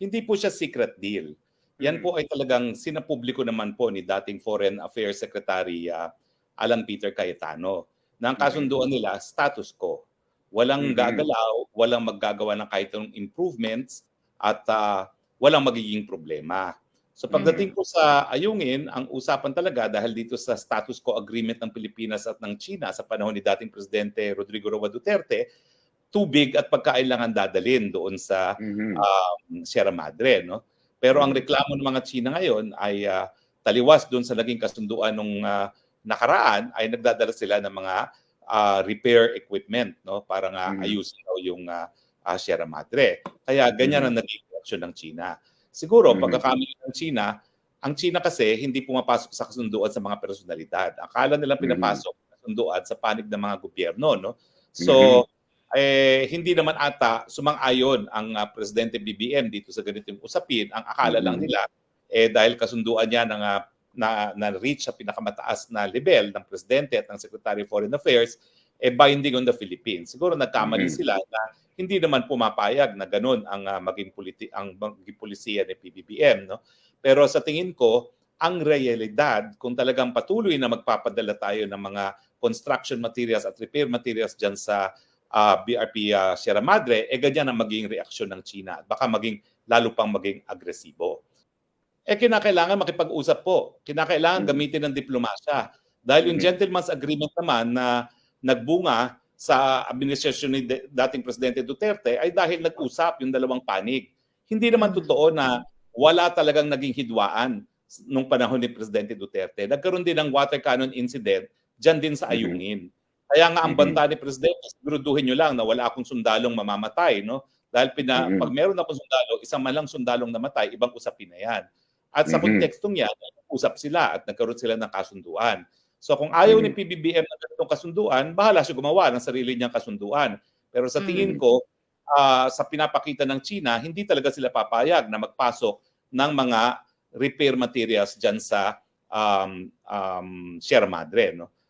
hindi po siya secret deal. Yan Mm. po ay talagang sinapubliko naman po ni dating Foreign Affairs Secretary ah, Alan Peter Cayetano na ang Mm. kasunduan nila status quo. Walang Mhm. gagalaw, walang maggagawa ng kahit anong improvements at ah, walang magiging problema. So pagdating po sa ayungin, ang usapan talaga dahil dito sa status quo agreement ng Pilipinas at ng China sa panahon ni dating Presidente Rodrigo Roa Duterte, tubig at pagkailangan dadalin doon sa Mhm. um, Sierra Madre. No? Pero ang reklamo ng mga China ngayon ay ah, taliwas doon sa naging kasunduan nung ah, nakaraan ay nagdadala sila ng mga ah, repair equipment no para nga Mhm. ayusin daw yung ah, ah, Sierra Madre. Kaya ganyan ang naging reaksyon ng China. Siguro Mhm. pagkakamali ng China, ang China kasi hindi pumapasok sa kasunduan sa mga personalidad. Akala nila Mhm. pinapasok sa kasunduan sa panig ng mga gobyerno no. So Mhm. Eh hindi naman ata sumang-ayon ang ah, presidente BBM dito sa ganitong usapin. Ang akala lang Mhm. nila eh dahil kasunduan niya ng na na reach sa pinakamataas na level ng presidente at ng Secretary of Foreign Affairs eh binding on the Philippines. Siguro nagkamali Mhm. sila na hindi naman pumapayag na ganun ang ah, maging politi ang maging polisiya ni PBBM no. Pero sa tingin ko ang realidad kung talagang patuloy na magpapadala tayo ng mga construction materials at repair materials diyan sa ah, BRP ah, Sierra Madre, eh ganyan ang maging reaksyon ng China. Baka maging lalo pang maging agresibo. Eh kinakailangan makipag-usap po. Kinakailangan Mm. gamitin ng diplomasya. Dahil yung Mhm. gentleman's agreement naman na nagbunga sa administrasyon ni dating Presidente Duterte ay dahil nag-usap yung dalawang panig. Hindi naman Mm. totoo na wala talagang naging hidwaan nung panahon ni Presidente Duterte. Nagkaroon din ng water cannon incident dyan din sa Mhm. Ayungin. Kaya nga ang banta ni Presidente, siguruduhin nyo lang na wala akong sundalong mamamatay. No? Dahil pina, Mhm. pag meron akong sundalo, isang man lang sundalong namatay, ibang usapin na yan. At sa Mhm. kontekstong yan, usap sila at nagkaroon sila ng kasunduan. So kung ayaw ni Mhm. PBBM ng ganitong kasunduan, bahala siya gumawa ng sarili niyang kasunduan. Pero sa tingin ko, ah, sa pinapakita ng China, hindi talaga sila papayag na magpasok ng mga repair materials dyan sa um, um, Sierra Madre. No?